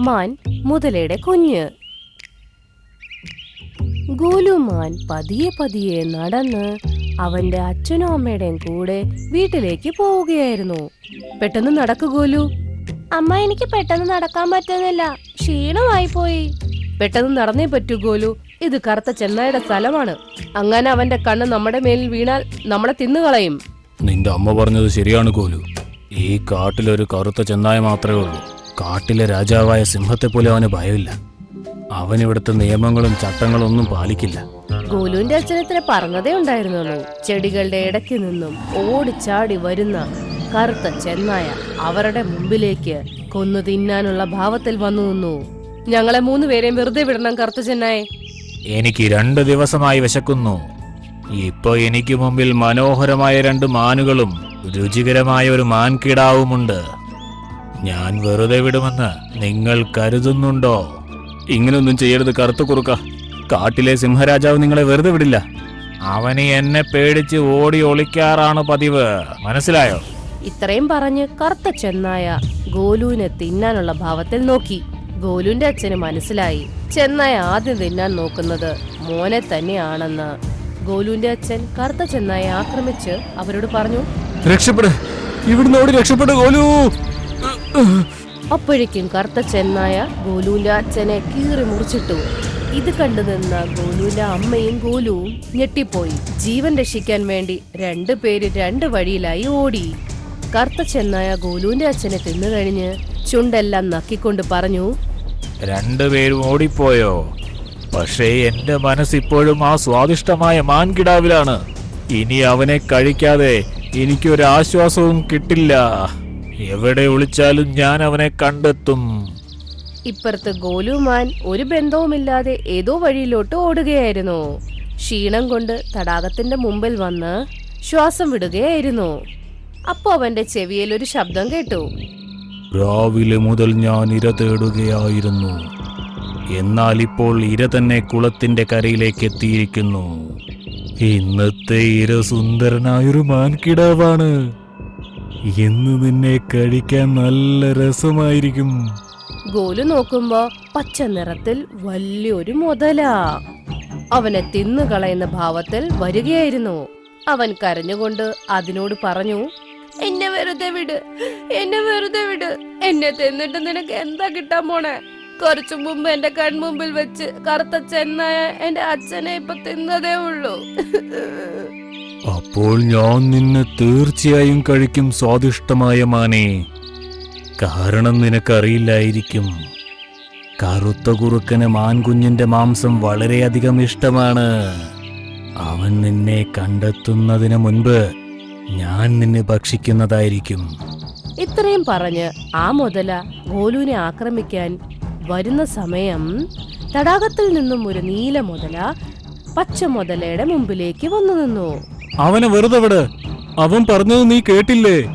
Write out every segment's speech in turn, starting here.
മാൻ മുതലയുടെ കുഞ്ഞ്. ഗോലുമാൻ പതിയെ പതിയെ നടന്ന് അവന്റെ അച്ഛനും അമ്മയുടെയും കൂടെ വീട്ടിലേക്ക് പോവുകയായിരുന്നു. പെട്ടെന്ന് നടക്കു ഗോലു. അമ്മ എനിക്ക് പെട്ടെന്ന് നടക്കാൻ പറ്റുന്നില്ല. ക്ഷീണമായി പോയി. പെട്ടെന്ന് നടന്നേ പറ്റൂ ഗോലു. ഇത് കറുത്ത ചെന്നായുടെ സ്ഥലമാണ്. അങ്ങനെ അവന്റെ കണ്ണ് നമ്മുടെ മേലിൽ വീണാൽ നമ്മളെ തിന്നുകളയും നിന്റെ അമ്മ പറഞ്ഞത് ശരിയാണ് ഗോലു. ഈ കാട്ടിലൊരു കറുത്ത ചെന്നായ മാത്രമേ ഉള്ളൂ. കാട്ടിലെ രാജാവായ സിംഹത്തെപ്പോലെ അവന് ഭയമില്ല. അവൻ ഇവിടുത്തെ നിയമങ്ങളും ചട്ടങ്ങളും ഒന്നും പാലിക്കില്ല. ഗോലുവിന്റെ അച്ഛനത്തിന് പറഞ്ഞതേ ഉണ്ടായിരുന്നുള്ളൂ ചെടികളുടെ ഇടയ്ക്ക് നിന്നും ഓടിച്ചാടി വരുന്ന കറുത്ത ചെന്നായ അവരുടെ മുമ്പിലേക്ക് കൊന്നു തിന്നാനുള്ള ഭാവത്തിൽ വന്നു നിന്നു. ഞങ്ങളെ മൂന്ന് പേരെയും വെറുതെ വിടണം കറുത്ത ചെന്നായെ. എനിക്ക് രണ്ട് ദിവസമായി വിശക്കുന്നു. ഇപ്പൊ എനിക്ക് മുമ്പിൽ മനോഹരമായ രണ്ട് മാനുകളും രുചികരമായ ഒരു മാൻകിടാവുമുണ്ട്. ഞാൻ വെറുതെ വിടുമെന്ന് നിങ്ങൾ കരുതുന്നുണ്ടോ? ഇങ്ങനൊന്നും ചെയ്യരുത് കറുത്ത കുറുക്ക. കാട്ടിലെ സിംഹരാജാവ് നിങ്ങളെ വെറുതെ വിടില്ല. അവന് എന്നെ പേടിച്ച് ഓടി ഒളിക്കാറാണ് പതിവ്. മനസ്സിലായോ? ഇത്രയും പറഞ്ഞ് കറുത്ത ചെന്നായ ഗോലുവിനെ തിന്നാനുള്ള ഭാവത്തിൽ നോക്കി. ഗോലുവിന്റെ അച്ഛന് മനസ്സിലായി. ചെന്നായ ആദ്യം തിന്നാൻ നോക്കുന്നത് മോനെ തന്നെയാണെന്ന്. ഗോലുവിന്റെ അച്ഛൻ കറുത്ത ചെന്നായെ ആക്രമിച്ച് അവരോട് പറഞ്ഞു രക്ഷപ്പെടു. ഇവിടുന്ന് ഓടി രക്ഷപ്പെടു കോലു അപ്പോഴേക്കും കറുത്ത ചെന്നായ ഗോലൂല അച്ഛനെ കീറി മുറിച്ചിട്ടു. ഇത് കണ്ടു നിന്ന ഗോലൂല അമ്മയും ഗോലുവും ഞെട്ടിപ്പോയി. ജീവൻ രക്ഷിക്കാൻ വേണ്ടി രണ്ടു പേര് രണ്ട് വഴിയിലായി ഓടി. കറുത്ത ചെന്നായ ഗോലുവിന്റെ അച്ഛനെ തിന്നു കഴിഞ്ഞ് ചുണ്ടെല്ലാം നക്കിക്കൊണ്ട് പറഞ്ഞു രണ്ടുപേരും ഓടിപ്പോയോ? പക്ഷേ എന്റെ മനസ്സിപ്പോഴും ആ സ്വാദിഷ്ടമായ മാൻകിടാവിലാണ്. ഇനി അവനെ കഴിക്കാതെ എനിക്കൊരാശ്വാസവും കിട്ടില്ല. എവിടെ ഒളിച്ചാലും ഞാൻ അവനെ കണ്ടെത്തും. ഇപ്പുറത്ത് ഗോലുമാൻ ഒരു ബന്ധവുമില്ലാതെ ഏതോ വഴിയിലോട്ട് ഓടുകയായിരുന്നു. ക്ഷീണം കൊണ്ട് തടാകത്തിന്റെ മുമ്പിൽ വന്ന് ശ്വാസം വിടുകയായിരുന്നു. അപ്പോ അവന്റെ ചെവിയിൽ ഒരു ശബ്ദം കേട്ടു. രാവിലെ മുതൽ ഞാൻ ഇര തേടുകയായിരുന്നു. എന്നാൽ ഇപ്പോൾ ഇര തന്നെ കുളത്തിന്റെ കരയിലേക്ക് എത്തിയിരിക്കുന്നു. ഇന്നത്തെ ഇര സുന്ദരനായൊരു മാൻകിടാവാണ്. ഇന്ന് നിന്നെ കഴിക്കാൻ നല്ല രസമായിരിക്കും. ഗോലു നോക്കുമ്പോ പച്ച നിറത്തിൽ വലിയൊരു മുതല. അവനെ തിന്നുകളയുന്ന ഭാവത്തിൽ വരികയായിരുന്നു. അവൻ കരഞ്ഞുകൊണ്ട് അതിനോട് പറഞ്ഞു എന്നെ വെറുതെ വിട് എന്നെ വെറുതെ വിട്. എന്നെ തിന്നിട്ട് നിനക്ക് എന്താ കിട്ടാൻ പോണേ? കുറച്ചു മുമ്പ് എന്റെ കൺമുമ്പിൽ വെച്ച് കറുത്ത ചെന്നായ എന്റെ അച്ഛനെ ഇപ്പൊ തിന്നതേ ഉള്ളൂ. അപ്പോൾ ഞാൻ നിന്നെ തീർച്ചയായും കഴിക്കും സ്വാദിഷ്ടമായ മാനെ. കാരണം നിനക്കറിയില്ലായിരിക്കും. കറുത്ത കുറുക്കന് മാൻകുഞ്ഞിന്റെ മാംസം വളരെയധികം ഇഷ്ടമാണ്. അവൻ നിന്നെ കണ്ടെത്തുന്നതിന് മുൻപ് ഞാൻ നിന്നെ ഭക്ഷിക്കുന്നതായിരിക്കും. ഇത്രയും പറഞ്ഞ് ആ മുതല ഗോലുവിനെ ആക്രമിക്കാൻ വരുന്ന സമയം തടാകത്തിൽ നിന്നും ഒരു നീല മുതല പച്ച മുതലയുടെ മുമ്പിലേക്ക് വന്നു നിന്നു. അവനെ വെറുതെ വിട്. അവൻ പറഞ്ഞത് നീ കേട്ടില്ലേ?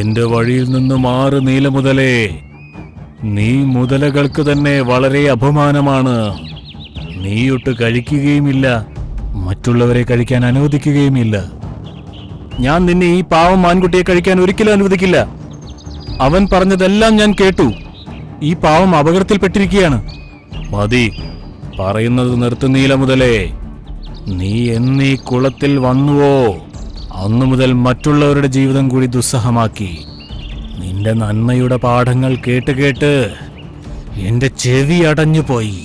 എന്റെ വഴിയിൽ നിന്ന് മാറ് നീല മുതലേ. നീ മുതലകൾക്ക് തന്നെ വളരെ അപമാനമാണ്. നീയൊട്ട് കഴിക്കുകയുമില്ല. മറ്റുള്ളവരെ കഴിക്കാൻ അനുവദിക്കുകയുമില്ല. ഞാൻ നിന്നെ ഈ പാവം ആൺകുട്ടിയെ കഴിക്കാൻ ഒരിക്കലും അനുവദിക്കില്ല. അവൻ പറഞ്ഞതെല്ലാം ഞാൻ കേട്ടു. ഈ പാവം അപകടത്തിൽപ്പെട്ടിരിക്കുകയാണ്. മതി. പറയുന്നത് നിർത്തുന്നീല മുതലേ. നീ എന്നീ കുളത്തിൽ വന്നുവോ? അന്നു മുതൽ മറ്റുള്ളവരുടെ ജീവിതം കൂടി ദുസ്സഹമാക്കി. നിന്റെ നന്മയുടെ പാഠങ്ങൾ കേട്ട് കേട്ട് എന്റെ ചെവി അടഞ്ഞു പോയി.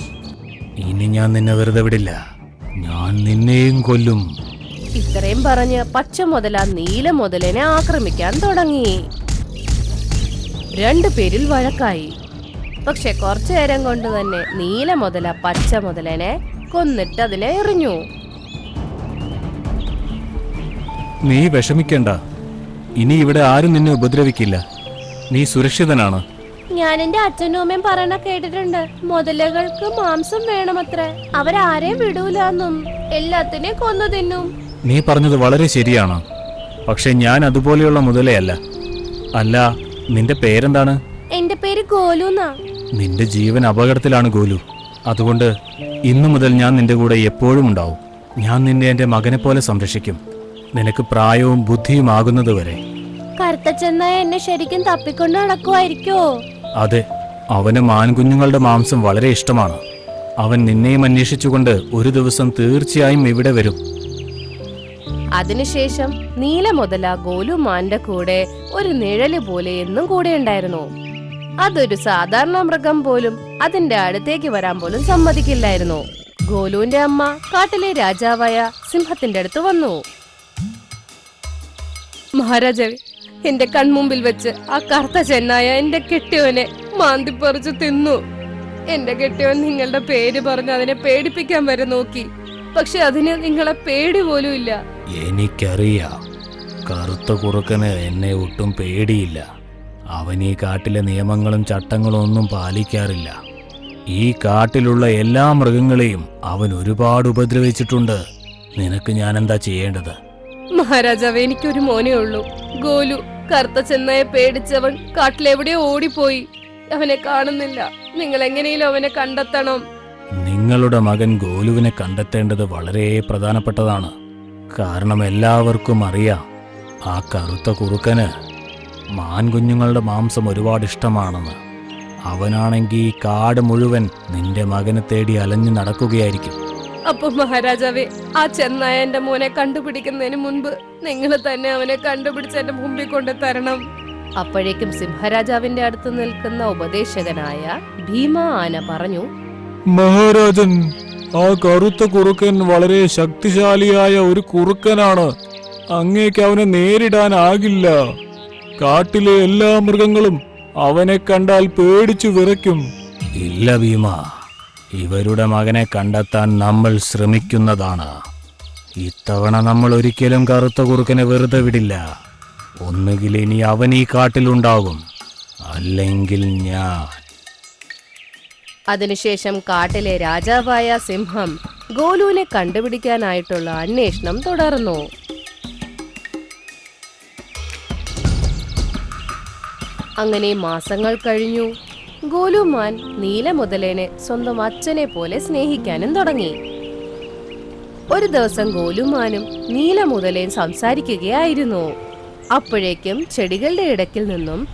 ഇനി ഞാൻ നിന്നെ വെറുതെ വിടില്ല. ഞാൻ നിന്നെയും കൊല്ലും. ഇത്രയും പറഞ്ഞ് പച്ച മുതല നീല മുതലിനെ ആക്രമിക്കാൻ തുടങ്ങി. രണ്ടു പേരിൽ വഴക്കായി. പക്ഷെ കുറച്ചു നേരം കൊണ്ട് തന്നെ നീല മുതല പച്ച മുതലനെ കൊന്നിട്ട് അതിനെ എറിഞ്ഞു. നീ വിഷമിക്കണ്ട. ഇനി ഇവിടെ ആരും നിന്നെ ഉപദ്രവിക്കില്ല. നീ സുരക്ഷിതനാണ്. ഞാൻ എന്റെ അച്ഛനും അമ്മയും പറയണ കേട്ടിട്ടുണ്ട്. മുതലകൾക്ക് മാംസം വേണമത്രേ. അവരാരെയും വിടൂലെന്നും എല്ലാത്തിനെയും കൊന്നു തിന്നും. നീ പറഞ്ഞത് വളരെ ശരിയാണ്. പക്ഷെ ഞാൻ അതുപോലെയുള്ള മുതലയല്ല. അല്ല നിന്റെ പേരെന്താണ്? എന്റെ പേര് ഗോലുന്നാ നിന്റെ ജീവൻ അപകടത്തിലാണ് ഗോലു. അതുകൊണ്ട് ഇന്നു മുതൽ ഞാൻ നിന്റെ കൂടെ എപ്പോഴും ഉണ്ടാവും. ഞാൻ നിന്നെ എന്റെ മകനെ പോലെ സംരക്ഷിക്കും. നിനക്ക് പ്രായവും ബുദ്ധിയും ആകുന്നതുവരെ. കറുത്ത എന്നെ ശരിക്കും തപ്പിക്കൊണ്ട് നടക്കുമായിരിക്കോ? അതെ അവന് മാൻകുഞ്ഞുങ്ങളുടെ മാംസം വളരെ ഇഷ്ടമാണ്. അവൻ നിന്നെയും അന്വേഷിച്ചുകൊണ്ട് ഒരു ദിവസം തീർച്ചയായും ഇവിടെ വരും. അതിനുശേഷം നീല മുതല ഗോലു ഗോലുമാന്റെ കൂടെ ഒരു നിഴൽ പോലെ എന്നും കൂടെ ഉണ്ടായിരുന്നു. അതൊരു സാധാരണ മൃഗം പോലും അതിന്റെ അടുത്തേക്ക് വരാൻ പോലും സമ്മതിക്കില്ലായിരുന്നു. ഗോലുവിന്റെ അമ്മ കാട്ടിലെ രാജാവായ സിംഹത്തിന്റെ അടുത്ത് വന്നു. മഹാരാജാവേ എന്റെ കൺമുമ്പിൽ വെച്ച് ആ കറുത്ത ചെന്നായ എന്റെ കെട്ടിയവനെ മാന്തിപ്പറിച്ച് തിന്നു. എന്റെ കെട്ടിയവൻ നിങ്ങളുടെ പേര് പറഞ്ഞ് അതിനെ പേടിപ്പിക്കാൻ വരെ നോക്കി. പക്ഷെ അതിന് നിങ്ങളെ പേടി പോലും ഇല്ല. എനിക്കറിയാം. കറുത്ത കുറുക്കന് എന്നെ ഒട്ടും പേടിയില്ല. അവൻ ഈ കാട്ടിലെ നിയമങ്ങളും ചട്ടങ്ങളും ഒന്നും പാലിക്കാറില്ല. ഈ കാട്ടിലുള്ള എല്ലാ മൃഗങ്ങളെയും അവൻ ഒരുപാട് ഉപദ്രവിച്ചിട്ടുണ്ട്. നിനക്ക് ഞാൻ എന്താ ചെയ്യേണ്ടത്? മഹാരാജാവ് എനിക്കൊരു മോനേ ഉള്ളൂ. ഗോലു കറുത്ത ചെന്നായെ പേടിച്ചവൻ കാട്ടിലെവിടെയോ ഓടിപ്പോയി. അവനെ കാണുന്നില്ല. നിങ്ങൾ എങ്ങനെയും അവനെ കണ്ടെത്തണം. നിങ്ങളുടെ മകൻ ഗോലുവിനെ കണ്ടെത്തേണ്ടത് വളരെ പ്രധാനപ്പെട്ടതാണ്. കാരണം എല്ലാവർക്കും അറിയാം ആ കറുത്ത കുറുക്കന് മാൻകുഞ്ഞുങ്ങളുടെ മാംസം ഒരുപാട് ഇഷ്ടമാണെന്ന്. അവനാണെങ്കിൽ കാട് മുഴുവൻ നിന്റെ മകനെ തേടി അലഞ്ഞു നടക്കുകയായിരിക്കും. അപ്പൊ മഹാരാജാവേ ആ ചെന്നായ എന്റെ മോനെ കണ്ടുപിടിക്കുന്നതിന് മുൻപ് നിങ്ങൾ തന്നെ അവനെ കണ്ടുപിടിച്ച് എന്റെ മുമ്പിൽ കൊണ്ട് തരണം അപ്പോഴേക്കും സിംഹരാജാവിന്റെ അടുത്ത് നിൽക്കുന്ന ഉപദേശകനായ ഭീമ ആന പറഞ്ഞു മഹാരാജൻ ആ കറുത്ത കുറുക്കൻ വളരെ ശക്തിശാലിയായ ഒരു കുറുക്കനാണ്. അങ്ങേക്ക് അവനെ നേരിടാനാകില്ല. കാട്ടിലെ എല്ലാ മൃഗങ്ങളും അവനെ കണ്ടാൽ പേടിച്ചു വിറയ്ക്കും. ഇല്ല ഭീമ ഇവരുടെ മകനെ കണ്ടെത്താൻ നമ്മൾ ശ്രമിക്കുന്നതാണ്. ഇത്തവണ നമ്മൾ ഒരിക്കലും കറുത്ത കുറുക്കനെ വെറുതെ വിടില്ല. ഒന്നുകിൽ ഇനി അവൻ ഈ കാട്ടിലുണ്ടാകും അല്ലെങ്കിൽ ഞാൻ. അതിനുശേഷം കാട്ടിലെ രാജാവായ സിംഹം ഗോലുവിനെ കണ്ടുപിടിക്കാനായിട്ടുള്ള അന്വേഷണം തുടർന്നു. അങ്ങനെ മാസങ്ങൾ കഴിഞ്ഞു. ഗോലുമാൻ നീല മുതലേനെ സ്വന്തം അച്ഛനെ പോലെ സ്നേഹിക്കാനും തുടങ്ങി. ഒരു ദിവസം ഗോലുമാനും നീല മുതലേൻ സംസാരിക്കുകയായിരുന്നു. അപ്പോഴേക്കും ചെടികളുടെ ഇടയ്ക്കിൽ നിന്നും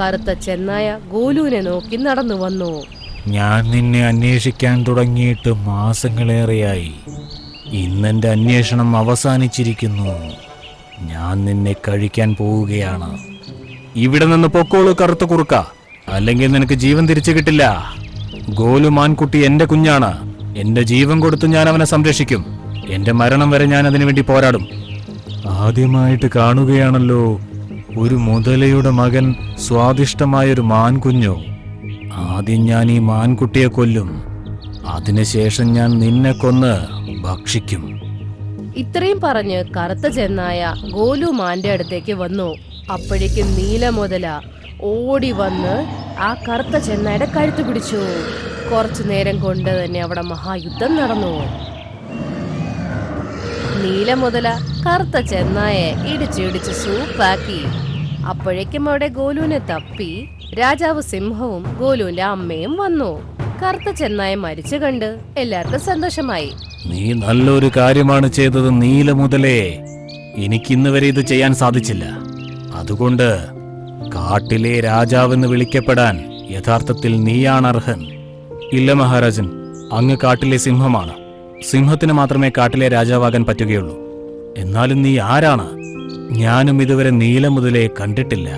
കറുത്ത ചെന്നായ ഗോലുവിനെ നോക്കി നടന്നു വന്നു. ഞാൻ നിന്നെ അന്വേഷിക്കാൻ തുടങ്ങിയിട്ട് മാസങ്ങളേറെയായി. ഇന്നെന്റെ അന്വേഷണം അവസാനിച്ചിരിക്കുന്നു. ഞാൻ നിന്നെ കഴിക്കാൻ പോവുകയാണ്. ഇവിടെ നിന്ന് പൊക്കോളൂ കറുത്ത കുറുക്ക. അല്ലെങ്കിൽ നിനക്ക് ജീവൻ തിരിച്ചു കിട്ടില്ല. ഗോലു മാൻകുട്ടി എന്റെ കുഞ്ഞാണ്. എന്റെ ജീവൻ കൊടുത്ത് ഞാൻ അവനെ സംരക്ഷിക്കും. എന്റെ മരണം വരെ ഞാൻ അതിനു വേണ്ടി പോരാടും. ആദ്യമായിട്ട് കാണുകയാണല്ലോ ഒരു മുതലയുടെ മകൻ സ്വാദിഷ്ടമായ ഒരു മാൻകുഞ്ഞോ? ആദ്യം ഞാൻ ഈ മാൻകുട്ടിയെ കൊല്ലും. അതിനുശേഷം ഞാൻ നിന്നെ കൊന്ന് ഭക്ഷിക്കും. ഇത്രയും പറഞ്ഞ് കറുത്ത ചെന്നായ ഗോലു മാന്റെ അടുത്തേക്ക് വന്നു. അപ്പോഴേക്കും നീലമുതല ഓടി വന്ന് ആ കറുത്ത ചെന്നായുടെ കഴുത്ത് പിടിച്ചു. കുറച്ചു നേരം കൊണ്ട് തന്നെ അവിടെ മഹായുദ്ധം നടന്നു. നീല മുതല കറുത്ത ചെന്നായെ ഇടിച്ചിടിച്ച് സൂപ്പാക്കി. അപ്പോഴേക്കും അവിടെ ഗോലുവിനെ തപ്പി രാജാവ് സിംഹവും ഗോലുവിന്റെ അമ്മയും വന്നു. കറുത്ത ചെന്നായ മരിച്ചു കണ്ട് എല്ലാവർക്കും സന്തോഷമായി. നീ നല്ലൊരു കാര്യമാണ് ചെയ്തത് നീല മുതലേ. എനിക്കിന്ന് വരെ ഇത് ചെയ്യാൻ സാധിച്ചില്ല. അതുകൊണ്ട് കാട്ടിലെ രാജാവെന്ന് വിളിക്കപ്പെടാൻ യഥാർത്ഥത്തിൽ നീയാണ് അർഹൻ. ഇല്ല മഹാരാജൻ അങ്ങ് കാട്ടിലെ സിംഹമാണ്. സിംഹത്തിന് മാത്രമേ കാട്ടിലെ രാജാവാകാൻ പറ്റുകയുള്ളൂ. എന്നാലും നീ ആരാണ്? ഞാനും ഇതുവരെ നീല മുതലേ കണ്ടിട്ടില്ല.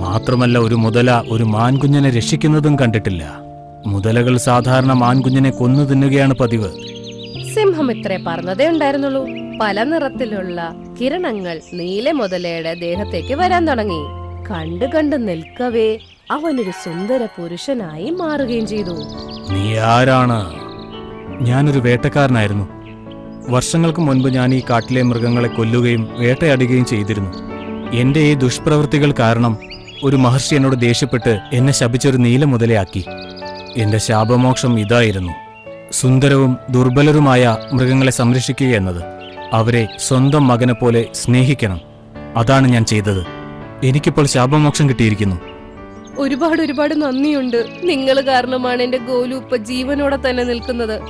മാത്രമല്ല ഒരു മുതല ഒരു മാൻകുഞ്ഞിനെ രക്ഷിക്കുന്നതും കണ്ടിട്ടില്ല. മുതലകൾ സാധാരണ മാൻകുഞ്ഞിനെ കൊന്നു തിന്നുകയാണ് പതിവ്. സിംഹം ഇത്രേ പറഞ്ഞതേ ഉണ്ടായിരുന്നുള്ളൂ. പല നിറത്തിലുള്ള കിരണങ്ങൾ നീല മുതലയുടെ ദേഹത്തേക്ക് വരാൻ തുടങ്ങി. കണ്ടു കണ്ട് നിൽക്കവേ അവനൊരു സുന്ദര പുരുഷനായി മാറുകയും ചെയ്തു. നീ ആരാണ്? ഞാനൊരു വേട്ടക്കാരനായിരുന്നു. വർഷങ്ങൾക്ക് മുൻപ് ഞാൻ ഈ കാട്ടിലെ മൃഗങ്ങളെ കൊല്ലുകയും വേട്ടയാടുകയും ചെയ്തിരുന്നു. എന്റെ ഈ ദുഷ്പ്രവൃത്തികൾ കാരണം ഒരു മഹർഷി എന്നോട് ദേഷ്യപ്പെട്ട് എന്നെ ശപിച്ചൊരു നീല മുതലയാക്കി എന്റെ ശാപമോക്ഷം ഇതായിരുന്നു. സുന്ദരവും ദുർബലരുമായ മൃഗങ്ങളെ സംരക്ഷിക്കുക എന്നത്. അവരെ സ്വന്തം മകനെ പോലെ സ്നേഹിക്കണം. അതാണ് ഞാൻ ചെയ്തത്. എനിക്കിപ്പോൾ ശാപമോക്ഷം കിട്ടിയിരിക്കുന്നു. ഒരുപാട് ഒരുപാട് നന്ദിയുണ്ട്. നിങ്ങൾ കാരണമാണ് എന്റെ ഗോലു ഇപ്പൊ ജീവനോടെ തന്നെ നിൽക്കുന്നത്.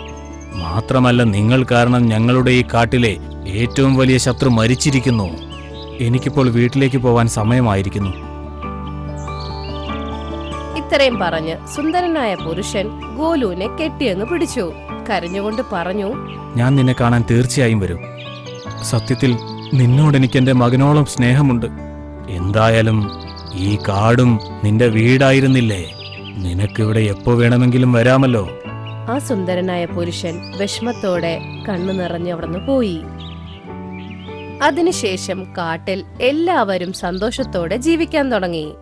മാത്രമല്ല നിങ്ങൾ കാരണം ഞങ്ങളുടെ ഈ കാട്ടിലെ ഏറ്റവും വലിയ ശത്രു മരിച്ചിരിക്കുന്നു. എനിക്കിപ്പോൾ വീട്ടിലേക്ക് പോവാൻ സമയമായിരിക്കുന്നു. ഇത്രയും പറഞ്ഞ് സുന്ദരനായ പുരുഷൻ ഗോലുവിനെ കെട്ടിയങ്ങ് പിടിച്ചു. കരഞ്ഞുകൊണ്ട് പറഞ്ഞു ഞാൻ നിന്നെ കാണാൻ തീർച്ചയായും വരും. സത്യത്തിൽ നിന്നോട് എനിക്ക് എന്റെ മകനോളം സ്നേഹമുണ്ട്. എന്തായാലും ഈ കാടും നിന്റെ വീടായിരുന്നില്ലേ? നിനക്കിവിടെ എപ്പോ വേണമെങ്കിലും വരാമല്ലോ. ആ സുന്ദരനായ പുരുഷൻ വിഷമത്തോടെ കണ്ണു നിറഞ്ഞ് പോയി. അതിനുശേഷം കാട്ടിൽ എല്ലാവരും സന്തോഷത്തോടെ ജീവിക്കാൻ തുടങ്ങി.